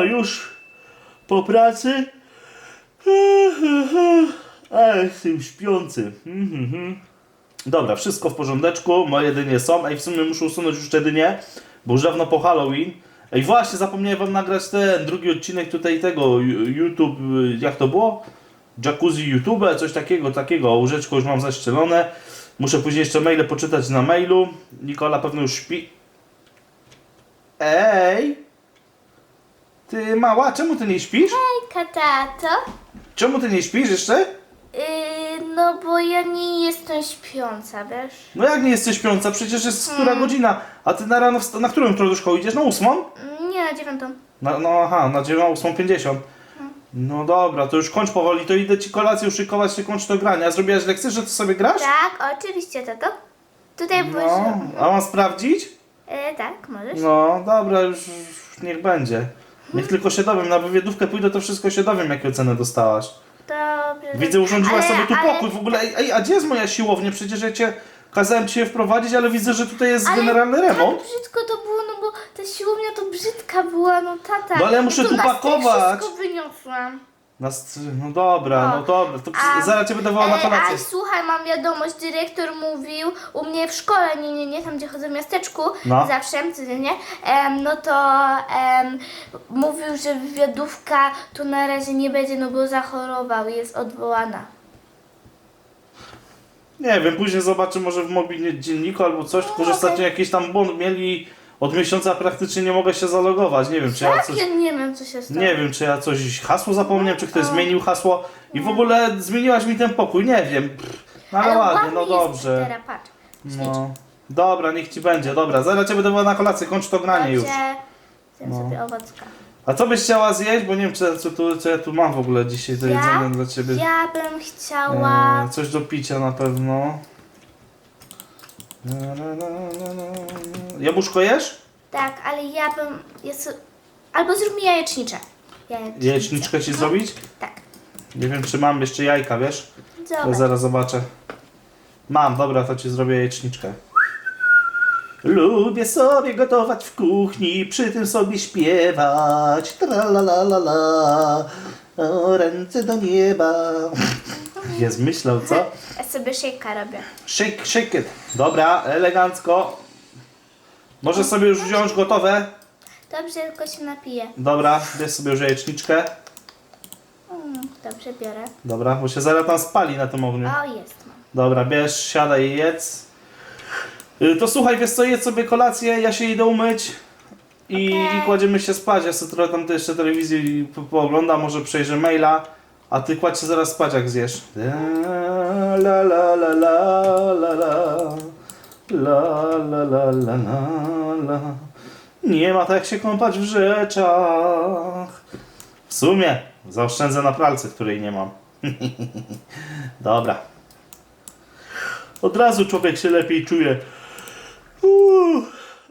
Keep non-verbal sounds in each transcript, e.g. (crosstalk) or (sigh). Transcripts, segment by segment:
Już po pracy? Ale jestem śpiący. Mhm. Dobra, wszystko w porządeczku, moje dynie są. Ej, w sumie muszę usunąć już te dynie, bo już dawno po Halloween. Ej, właśnie, zapomniałem wam nagrać ten drugi odcinek tutaj tego YouTube, y, jak to było? Jacuzzi YouTube, coś takiego, takiego. Łóżeczko już mam zaścielone. Muszę później jeszcze maile poczytać na mailu. Nikola pewno już śpi. Ej! Ty mała, czemu ty nie śpisz? Hejka, tato. Czemu ty nie śpisz jeszcze? Yy, no bo ja nie jestem śpiąca, wiesz? No jak nie jesteś śpiąca? Przecież jest która godzina? A ty na rano, wsta- na którą jutro do szkoły idziesz? Na ósmą? Nie, na dziewiątą. Na, no aha, na dziewią- ósmą pięćdziesiąt. No dobra, to już kończ powoli, to idę ci kolację uszykować, ty kończ to granie. A zrobiłaś lekcję, że ty sobie grasz? Tak, oczywiście, tato. Tutaj No, no. a mam sprawdzić? E, tak, możesz. No, dobra, już niech będzie. Niech tylko się dowiem, na wywiadówkę pójdę, to wszystko się dowiem, jakie oceny dostałaś. Dobrze. Widzę, urządziłaś Ale- sobie tu ale- pokój w ogóle. Ej, ej, a gdzie jest moja siłownia? Przecież ja cię kazałem cię wprowadzić, ale widzę, że tutaj jest Ale generalny remont. Tak brzydko to było, no bo ta siłownia to brzydka była, no tata. No ale ja muszę to tu pakować. wszystko wyniosłam. No dobra, No. no dobra, to A- zaraz cię będę wołał na E, kolację. a słuchaj, mam wiadomość, dyrektor mówił u mnie w szkole, nie, nie, nie, tam gdzie chodzę w miasteczku, No. zawsze, codziennie, em, no to em, mówił, że wywiadówka tu na razie nie będzie, no bo zachorował jest odwołana. Nie wiem, później zobaczę może w mobilnym dzienniku albo coś, tylko że ostatnio jakiś tam błąd mieli od miesiąca praktycznie nie mogę się zalogować. Nie wiem, czy ja coś... ja nie wiem, co się stało. Nie wiem, czy ja coś hasło zapomniałem, czy ktoś zmienił hasło i w ogóle zmieniłaś mi ten pokój, nie wiem. Pff, No ale, ładnie, no dobrze. Teraz, patrz. No. Dobra, niech ci będzie, dobra. Zaraz cię będę wołał na kolację, kończ to granie już. Dobrze. Zjem No. sobie owocka. A co byś chciała zjeść? Bo nie wiem, co, co, tu, co ja tu mam w ogóle dzisiaj do Ja? jedzenia dla ciebie. Ja bym chciała... E, coś do picia na pewno. Na, na, na, na, na. Jabłuszko jesz? Tak, ale ja bym... Jest... Albo zrób mi jajecznicze. Jajecznicze. Jajeczniczkę ci zrobić? Tak. Nie wiem, czy mam jeszcze jajka, wiesz? Ja Zobacz. zaraz zobaczę. Mam, dobra, to ci zrobię jajeczniczkę. Lubię sobie gotować w kuchni, przy tym sobie śpiewać. Tra la la la la. O, ręce do nieba. Jest myślał, co? Ja sobie szejka robię. Shake, shake it. Dobra, elegancko. Możesz sobie już wziąć gotowe. Dobrze, tylko się napiję. Dobra, bierz sobie już jajeczniczkę. Mm, dobrze, biorę. Dobra, bo się zaraz tam spali na tym ogniu. O, jest mam. Dobra, bierz, siadaj i jedz. Y, To słuchaj, wiesz co, jedz sobie kolację, ja się idę umyć i, Okej. i kładziemy się spać. Ja sobie trochę tam jeszcze telewizji po, pooglądam, może przejrzę maila, a ty kładź się zaraz spać jak zjesz. La la la la la la la la la la la Nie ma tak się kąpać w rzeczach. W sumie zaoszczędzę na pralce, której nie mam. (laughs) Dobra. Od razu człowiek się lepiej czuje. Uuu,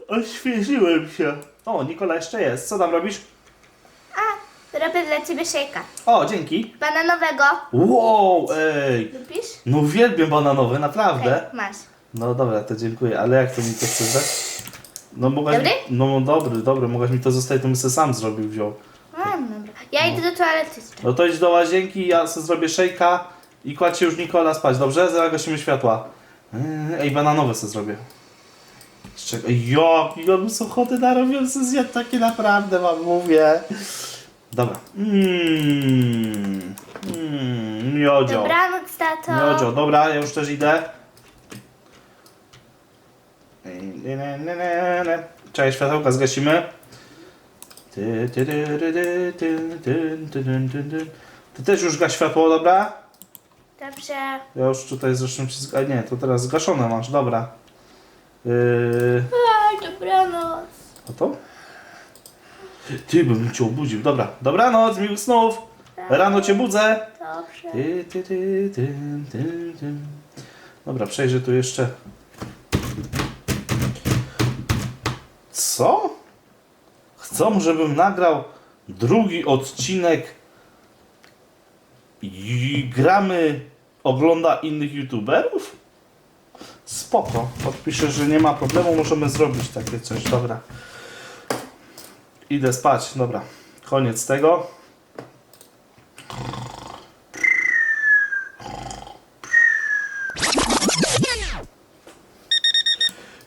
oświeżyłem się. O, Nikola jeszcze jest. Co tam robisz? Robię dla ciebie szejka. O, dzięki. Bananowego. Wow, ej. Lubisz? No uwielbiam bananowe, naprawdę. Okej, masz. No dobra, to dziękuję. Ale jak to mi to chcesz dać? No mogłaś... Dobry? No dobry, dobry. Mogłaś mi to zostawić, to bym sobie sam zrobił, wziął. A, dobra. Ja idę do toalety jeszcze. No to idź do łazienki, ja sobie zrobię szejka i kładź się już Nikola spać, dobrze? Zaraz gasimy światła. Yy, Ej, bananowe sobie zrobię. Jeszcze, ej, jak, ja bym sobie ochotę narobił, sobie zjadł takie naprawdę wam mówię. Dobra. Mmm. Mmm. Miodzio. Dobranoc, tato. Miodzio. Dobra, ja już też idę. Cześć, światełka zgasimy. Ty też już gaś światło, dobra? Dobrze. Ja już tutaj zresztą ci zga... Nie, to teraz zgaszone masz, dobra. Yy... Aj, dobranoc. A to? Ty, bym cię obudził. Dobra, dobranoc, miłych snów. Rano cię budzę. Dobrze. Ty, ty, ty, ty, ty, ty. Dobra, przejrzę tu jeszcze. Co? Chcą, żebym nagrał drugi odcinek i gramy ogląda innych youtuberów? Spoko. Odpiszę, że nie ma problemu, możemy zrobić takie coś. Dobra. Idę spać, dobra. koniec tego.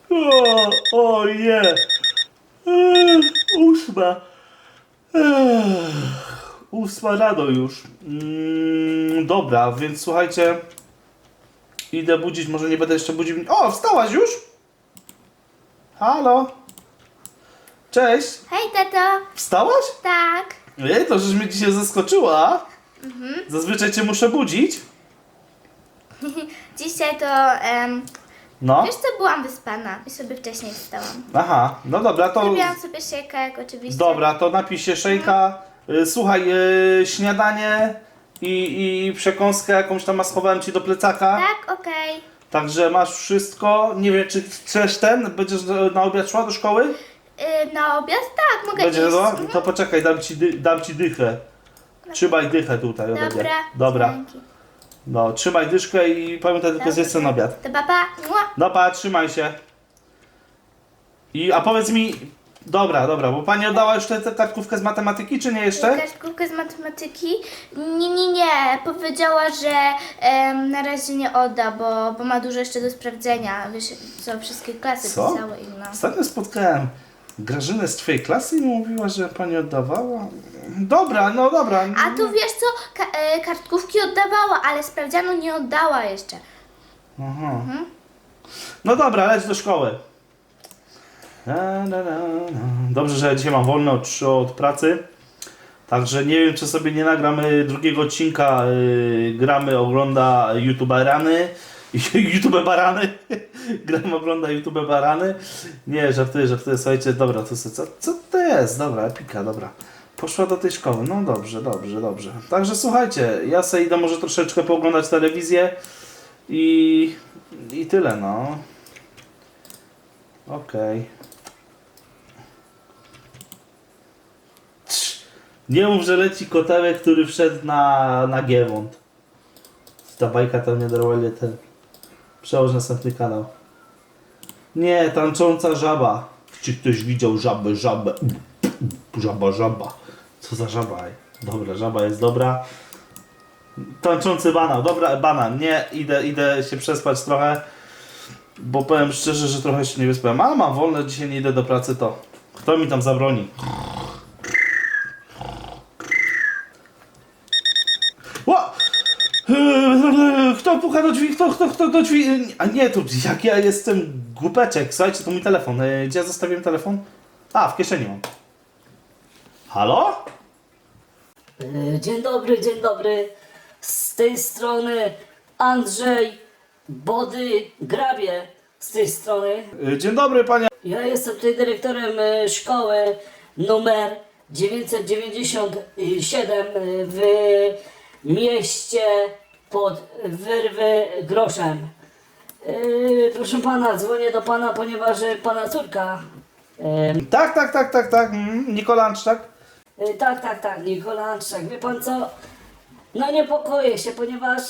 O, o je! Ech, Ósma. Ósma już. Mm, dobra, więc słuchajcie. Idę budzić, może nie będę jeszcze budził. O, wstałaś już? Halo? Cześć. Hej, tato. Wstałaś? Tak. Ej, to żeś mnie dzisiaj zaskoczyła. Zazwyczaj cię muszę budzić. (laughs) Dzisiaj to, em, No. wiesz co, byłam wyspana i sobie wcześniej wstałam. Aha, no dobra, to. Zrobiłam sobie szejkek oczywiście. Dobra, to napisz się szejka. Y, Słuchaj, y, śniadanie i, i przekąskę jakąś tam schowałem ci do plecaka. Tak, okej. Także masz wszystko. Nie wiem, czy chcesz ten? Będziesz do- na obiad szła do szkoły? Y, Na obiad? Tak, mogę Będzie iść. to? Mhm. To poczekaj, dam ci, dy, dam ci dychę. Trzymaj dychę tutaj ode mnie. Dobra. Dobra. dzięki. No, trzymaj dyszkę i pamiętaj tylko zjeść ten obiad. To papa. Mua. No pa, trzymaj się. I, a powiedz mi, dobra, dobra, bo pani oddała już tę tę kartkówkę z matematyki, czy nie jeszcze? Kartkówkę z matematyki? Nie, nie, nie. Powiedziała, że em, na razie nie odda, bo, bo ma dużo jeszcze do sprawdzenia. Wiesz, co wszystkie klasy Co? pisały i no. Ostatnio spotkałem Grażynę z twojej klasy i mówiła, że pani oddawała. Dobra, no dobra. A tu wiesz co, Ka- e, kartkówki oddawała, ale sprawdzianu nie oddała jeszcze. Aha. No dobra, leć do szkoły. Na, na, na, na. Dobrze, że ja dzisiaj mam wolne od, od pracy. Także nie wiem, czy sobie nie nagramy drugiego odcinka. Yy, gramy, ogląda YouTube Barany. (laughs) YouTube Barany. (laughs) gramy, ogląda YouTube Barany. Nie, żartuję, żartuję. Słuchajcie, dobra, to co, co to jest? Dobra, epika, dobra. Poszła do tej szkoły. No dobrze, dobrze, dobrze. Także słuchajcie, ja sobie idę może troszeczkę pooglądać telewizję. I, i tyle, no. Okej. Trz. Nie mów, że leci kotełek, który wszedł na, na Giewont. Ta bajka to mnie normalnie ten. Przełoż następny kanał. Nie, tańcząca żaba. Czy ktoś widział żabę, żabę? Żaba, żaba. Co za żaba? Dobra, żaba jest dobra. Tańczący banan, dobra, banan, nie, idę, idę się przespać trochę, bo powiem szczerze, że trochę się nie wyspałem, ale mam wolne, dzisiaj nie idę do pracy, to kto mi tam zabroni? Kto puka do drzwi? Kto, kto, kto do drzwi? A nie, to jak ja jestem głupeczek, słuchajcie, to mój telefon, Eee, gdzie ja zostawiłem telefon? A, w kieszeni mam. Halo? E, Dzień dobry, dzień dobry. Z tej strony Andrzej Body Grabie. Z tej strony. Eee, Dzień dobry, panie. Ja jestem tutaj dyrektorem e, szkoły numer 997 e, w mieście pod Wyrwy Groszem. E, Proszę pana, dzwonię do pana, ponieważ e, pana córka e, Tak, tak, tak, tak, tak, mm, Nikolanczak. Y, Tak, tak, tak, Nikolanczak. Wie pan co? No niepokoję się, ponieważ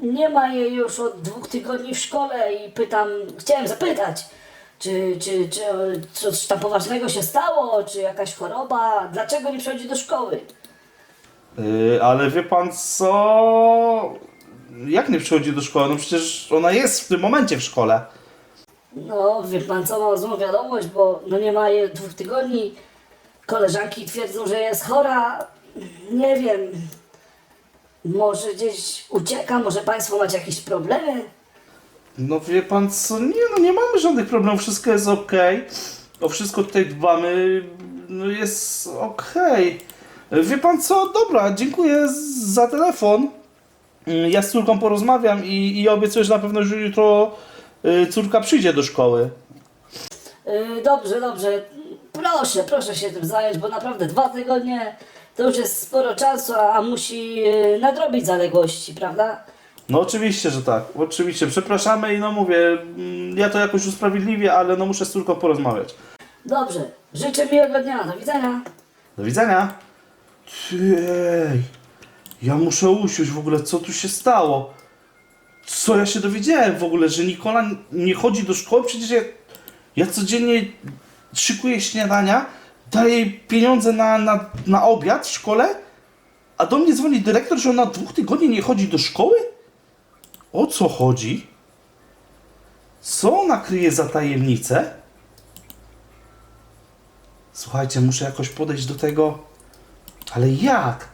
nie ma jej już od dwóch tygodni w szkole i pytam, chciałem zapytać, czy, czy, czy coś tam poważnego się stało, czy jakaś choroba, dlaczego nie przychodzi do szkoły? Yy, ale wie pan co? Jak nie przychodzi do szkoły? No przecież ona jest w tym momencie w szkole. No, wie pan co, mam złą wiadomość, bo no nie ma jej dwóch tygodni. Koleżanki twierdzą, że jest chora. Nie wiem. Może gdzieś ucieka, może państwo macie jakieś problemy? No wie pan co? Nie, no nie mamy żadnych problemów, wszystko jest ok. O wszystko tutaj dbamy, no jest ok. Wie pan co? Dobra, dziękuję za telefon. Yy, Ja z córką porozmawiam i, i obiecuję, że na pewno już jutro yy, córka przyjdzie do szkoły. Yy, dobrze, dobrze. Proszę, proszę się tym zająć, bo naprawdę dwa tygodnie to już jest sporo czasu, a, a musi yy, nadrobić zaległości, prawda? No oczywiście, że tak. Oczywiście. Przepraszamy i no mówię, mm, ja to jakoś usprawiedliwię, ale no muszę z córką porozmawiać. Dobrze, życzę miłego dnia, do widzenia. Do widzenia. Ej, ja muszę usiąść w ogóle, co tu się stało? Co ja się dowiedziałem w ogóle, że Nikola nie chodzi do szkoły? Przecież ja, ja codziennie szykuję śniadania, daje pieniądze na, na, na obiad w szkole, a do mnie dzwoni dyrektor, że ona dwóch tygodni nie chodzi do szkoły? O co chodzi? Co ona kryje za tajemnicę? Słuchajcie, muszę jakoś podejść do tego. Ale jak?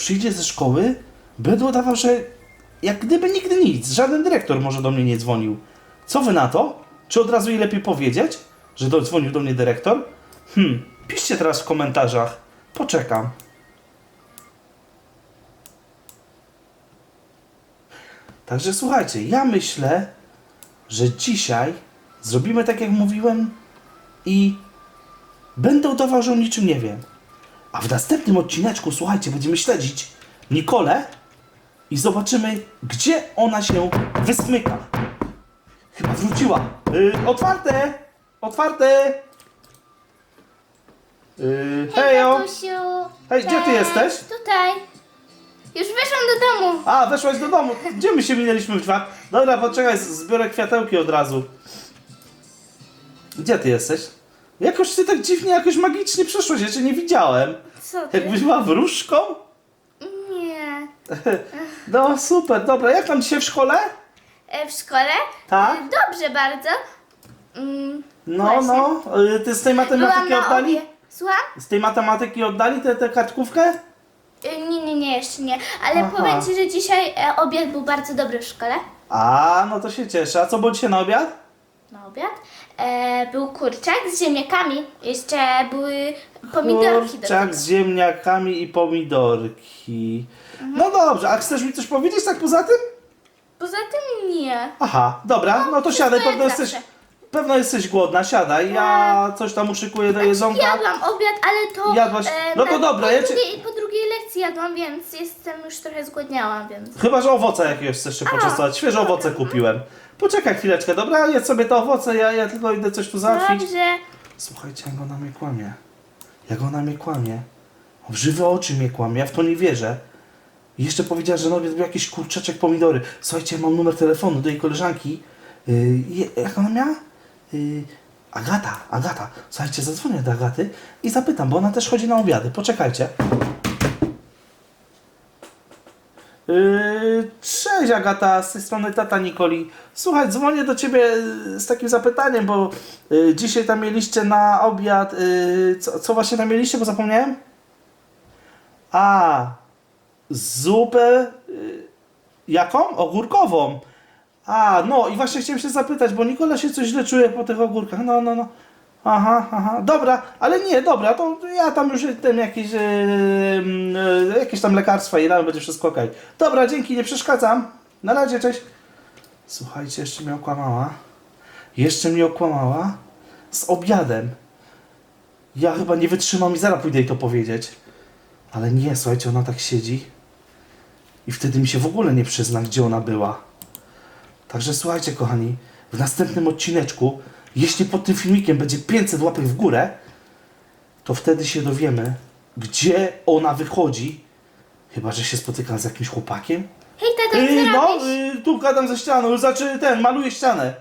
Przyjdzie ze szkoły, będę udawał, że jak gdyby nigdy nic, żaden dyrektor może do mnie nie dzwonił. Co wy na to? Czy od razu jej lepiej powiedzieć, że dodzwonił do mnie dyrektor? Hmm, piszcie teraz w komentarzach. Poczekam. Także słuchajcie, ja myślę, że dzisiaj zrobimy tak jak mówiłem i będę udawał, że o niczym nie wiem. A w następnym odcineczku, słuchajcie, będziemy śledzić Nikolę i zobaczymy, gdzie ona się wysmyka. Chyba wróciła. Yy, otwarte! Otwarte! Yy, Hej, hejo! tatusiu. Hej, gdzie ty Cześć. jesteś? Tutaj. Już wyszłam do domu. A, weszłaś do domu. Gdzie my się minęliśmy w drzwiach? Dobra, poczekaj, zbiorę kwiatełki od razu. Gdzie ty jesteś? Jakoś ty tak dziwnie, jakoś magicznie przeszłaś, ja cię nie widziałem. Co ty? Jakbyś była wróżką? Nie. (laughs) No super, dobra, jak tam dzisiaj w szkole? E, w szkole? Tak? E, Dobrze bardzo. Mm, No, Właśnie. no, y, ty z tej byłam matematyki na oddali? obie. Słucham? Z tej matematyki oddali tę tę kartkówkę? E, Nie, nie, nie, jeszcze nie. Ale Aha. powiem Ci, że dzisiaj e, obiad był bardzo dobry w szkole. A, no to się cieszę. A co było dzisiaj na obiad? Na obiad. E, był kurczak z ziemniakami. Jeszcze były pomidorki do Kurczak z ziemniakami i pomidorki. No dobrze, a chcesz mi coś powiedzieć tak poza tym? Poza tym nie. Aha, dobra, no to siadaj, jak pewno jesteś, zawsze. pewno jesteś głodna, siadaj, ja coś tam uszykuję do jedzonka. Jadłam obiad, ale to... Jadłaś? No to na- dobra, po ja cię- drugiej, po drugiej lekcji jadłam, więc jestem już trochę zgłodniała, więc... Chyba, że owoce jakieś chcesz się poczęstować, świeże owoce kupiłem. Poczekaj chwileczkę, dobra, jedz sobie te owoce, ja, ja tylko idę coś tu załatwić. Dobrze. Słuchajcie, jak ona mnie kłamie. Jak ona mnie kłamie. W żywe oczy mnie kłamie, ja w to nie wierzę. I jeszcze powiedziała, że obiad był jakiś kurczaczek pomidory. Słuchajcie, mam numer telefonu do jej koleżanki. Yy, jak ona miała? Yy, Agata, Agata. Słuchajcie, zadzwonię do Agaty i zapytam, bo ona też chodzi na obiady. Poczekajcie. Yy, cześć Agata, z tej strony tata Nikoli. Słuchaj, dzwonię do ciebie z takim zapytaniem, bo yy, dzisiaj tam mieliście na obiad. Yy, co, co właśnie tam mieliście, bo zapomniałem? A, zupę. Yy, jaką? Ogórkową. A, no i właśnie chciałem się zapytać, bo Nikola się coś źle czuje po tych ogórkach. No, no, no. Aha, aha, dobra, ale nie, dobra, to ja tam już ten jakieś, yy, yy, jakieś tam lekarstwa i dałem, będzie wszystko okej. Dobra, dzięki, nie przeszkadzam. Na razie, cześć. Słuchajcie, jeszcze mnie okłamała. Jeszcze mnie okłamała z obiadem. Ja chyba nie wytrzymam i zaraz pójdę jej to powiedzieć. Ale nie, słuchajcie, ona tak siedzi i wtedy mi się w ogóle nie przyzna, gdzie ona była. Także słuchajcie, kochani, w następnym odcineczku, jeśli pod tym filmikiem będzie 500 łapek w górę, to wtedy się dowiemy, gdzie ona wychodzi. Chyba, że się spotykam z jakimś chłopakiem. Hej, tato, co Yy, no, robisz? yy, tu gadam ze ścianą, znaczy ten, maluję ścianę.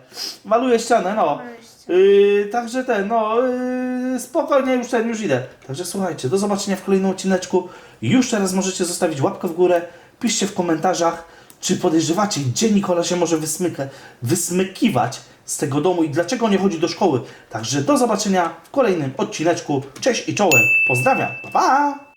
Maluję ścianę, no. Yy, także ten, no, yy, spokojnie, już ten, już idę. Także słuchajcie, do zobaczenia w kolejnym odcineczku. Już teraz możecie zostawić łapkę w górę, piszcie w komentarzach, czy podejrzewacie, gdzie Nikola się może wysmyka, wysmykiwać z tego domu i dlaczego nie chodzi do szkoły. Także do zobaczenia w kolejnym odcineczku. Cześć i czołem. Pozdrawiam. Pa, pa!